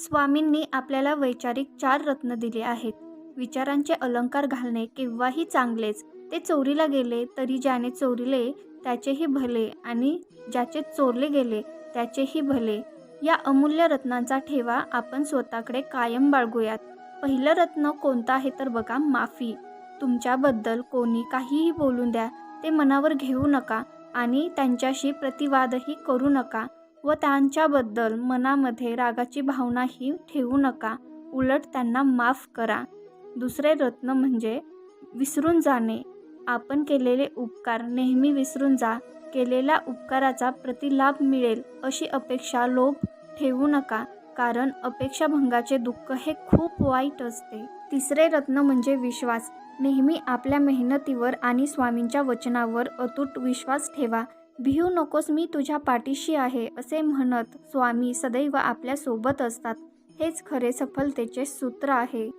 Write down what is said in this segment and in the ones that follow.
स्वामींनी आपल्याला वैचारिक चार रत्न दिले आहेत. विचारांचे अलंकार घालणे केव्हाही चांगलेच. ते चोरीला गेले तरी ज्याने चोरीले त्याचेही भले. आणि ज्याचे चोरले गेले त्याचेही भले. या अमूल्य रत्नांचा ठेवा आपण स्वतःकडे कायम बाळगूयात. पहिलं रत्न कोणतं आहे तर बघा माफी. तुमच्याबद्दल कोणी काहीही बोलून द्या ते मनावर घेऊ नका. आणि त्यांच्याशी प्रतिवादही करू नका. व त्यांच्याबद्दल मनामध्ये रागाची भावनाही ठेवू नका. उलट त्यांना माफ करा. दुसरे रत्न म्हणजे विसरून जाणे. आपण केलेले उपकार नेहमी विसरून जा. केलेल्या उपकाराचा प्रतिलाभ मिळेल अशी अपेक्षा लोभ ठेवू नका. कारण अपेक्षाभंगाचे दुःख हे खूप वाईट असते. तिसरे रत्न म्हणजे विश्वास. नेहमी आपल्या मेहनतीवर आणि स्वामींच्या वचनावर अतूट विश्वास ठेवा. भिऊ नकोस मी तुझ्या पाठीशी आहे असे म्हणत स्वामी सदैव आपल्यासोबत असतात. हेच खरे सफलतेचे सूत्र आहे.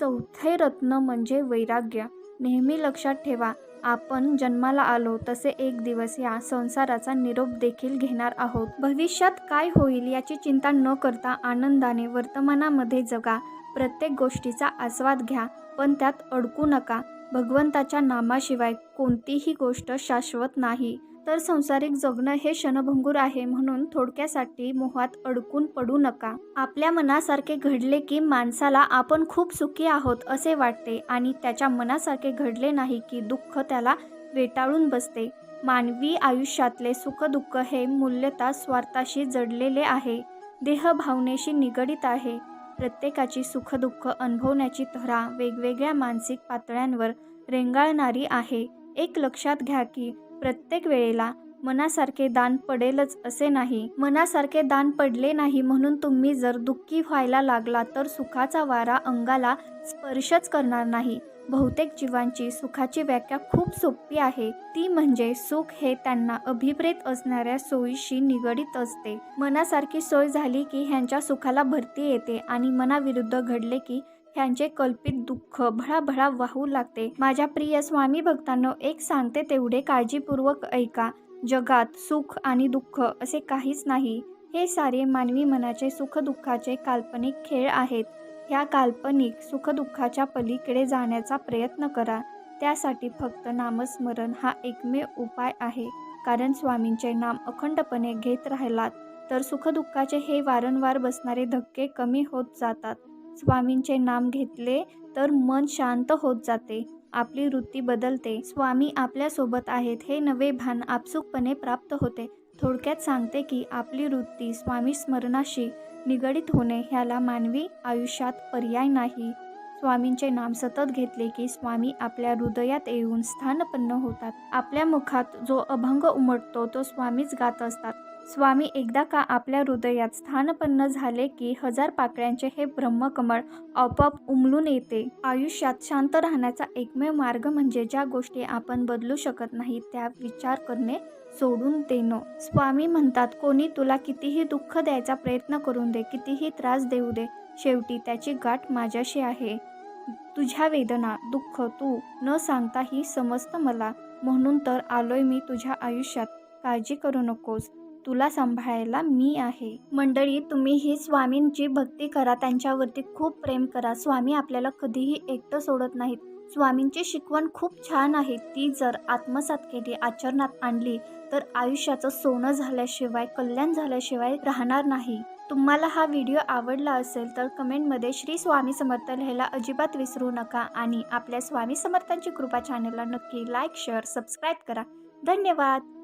चौथे रत्न म्हणजे वैराग्य. नेहमी लक्षात ठेवा आपण जन्माला आलो तसे एक दिवस या संसाराचा निरोप देखील घेणार आहोत. भविष्यात काय होईल याची चिंता न करता आनंदाने वर्तमानामध्ये जगा. प्रत्येक गोष्टीचा आस्वाद घ्या पण त्यात अडकू नका. भगवंताच्या नामाशिवाय कोणतीही गोष्ट शाश्वत नाही. तर संसारिक जगणं हे क्षणभंगूर आहे म्हणून थोडक्यासाठी मोहात अडकून पडू नका. आपल्या मनासारखे घडले की माणसाला आपण खूप सुखी आहोत असे वाटते आणि त्याच्या मनासारखे घडले नाही की दुःख त्याला वेटाळून बसते. मानवी आयुष्यातले सुखदुःख हे मूल्यता स्वार्थाशी जडलेले आहे. देहभावनेशी निगडित आहे. प्रत्येकाची सुखदुःख अनुभवण्याची तऱ्हा वेगवेगळ्या मानसिक पातळ्यांवर रेंगाळणारी आहे. एक लक्षात घ्या की प्रत्येक वेळेला मनासारखे दान पडेलच असे नाही. मनासारखे दान पडले नाही म्हणून तुम्ही जर दुःखी व्हायला लागला तर सुखाचा वारा अंगाला स्पर्शच करणार नाही. बहुतेक जीवांची सुखाची व्याख्या खूप सोपी आहे. ती म्हणजे सुख हे त्यांना अभिप्रेत असणाऱ्या सोयीशी निगडीत असते. मनासारखी सोय झाली की ह्यांच्या सुखाला भरती येते आणि मनाविरुद्ध घडले की ह्यांचे कल्पित दुःख भळाभळा वाहू लागते. माझ्या प्रिय स्वामी भक्तांनो एक सांगते तेवढे काळजीपूर्वक ऐका. जगात सुख आणि दुःख असे काहीच नाही. हे सारे मानवी मनाचे सुखदुःखाचे काल्पनिक खेळ आहेत. ह्या काल्पनिक सुखदुःखाच्या पलीकडे जाण्याचा प्रयत्न करा. त्यासाठी फक्त नामस्मरण हा एकमेव उपाय आहे. कारण स्वामींचे नाम अखंडपणे घेत राहिलात तर सुखदुःखाचे हे वारंवार बसणारे धक्के कमी होत जातात. स्वामींचे नाम घेतले तर मन शांत होत जाते. आपली वृत्ती बदलते. स्वामी आपल्यासोबत आहेत हे नवे भान आपसुकपणे प्राप्त होते. थोडक्यात सांगते की आपली वृत्ती स्वामी स्मरणाशी निगडित होणे ह्याला मानवी आयुष्यात पर्याय नाही. स्वामींचे नाम सतत घेतले की स्वामी आपल्या हृदयात येऊन स्थानपन्न होतात. आपल्या मुखात जो अभंग उमटतो तो स्वामीच गात असतात. स्वामी एकदा का आपल्या हृदयात स्थानपन्न झाले की हजार पाकळ्यांचे हे ब्रह्मकमळ आपोआप उमलून येते? आयुष्यात शांत राहण्याचा एकमेव मार्ग म्हणजे ज्या गोष्टी आपण बदलू शकत नाही त्या विचार करणे सोडून देणं. स्वामी म्हणतात कोणी तुला कितीही दुःख द्यायचा प्रयत्न करून दे कितीही त्रास देऊ दे शेवटी त्याची गाठ माझ्याशी आहे. तुझ्या वेदना दुःख तू न सांगताही समजतं मला. म्हणून तर आलोय मी तुझ्या आयुष्यात. काळजी करू नकोस. तुला सांभाळायला मी आहे. मंडळी तुम्ही ही स्वामींची भक्ती करा. त्यांच्यावरती खूप प्रेम करा. स्वामी आपल्याला कधीही एकटं सोडत नाहीत. स्वामींची शिकवण खूप छान आहे. ती जर आत्मसात केली आचरणात आणली तर आयुष्याचं सोनं झाल्याशिवाय कल्याण झाल्याशिवाय राहणार नाही. तुम्हाला हा व्हिडिओ आवडला असेल तर कमेंटमध्ये श्री स्वामी समर्थ लिहायला अजिबात विसरू नका आणि आपल्या स्वामी समर्थांची कृपा चॅनलला नक्की लाईक शेअर सबस्क्राईब करा. धन्यवाद!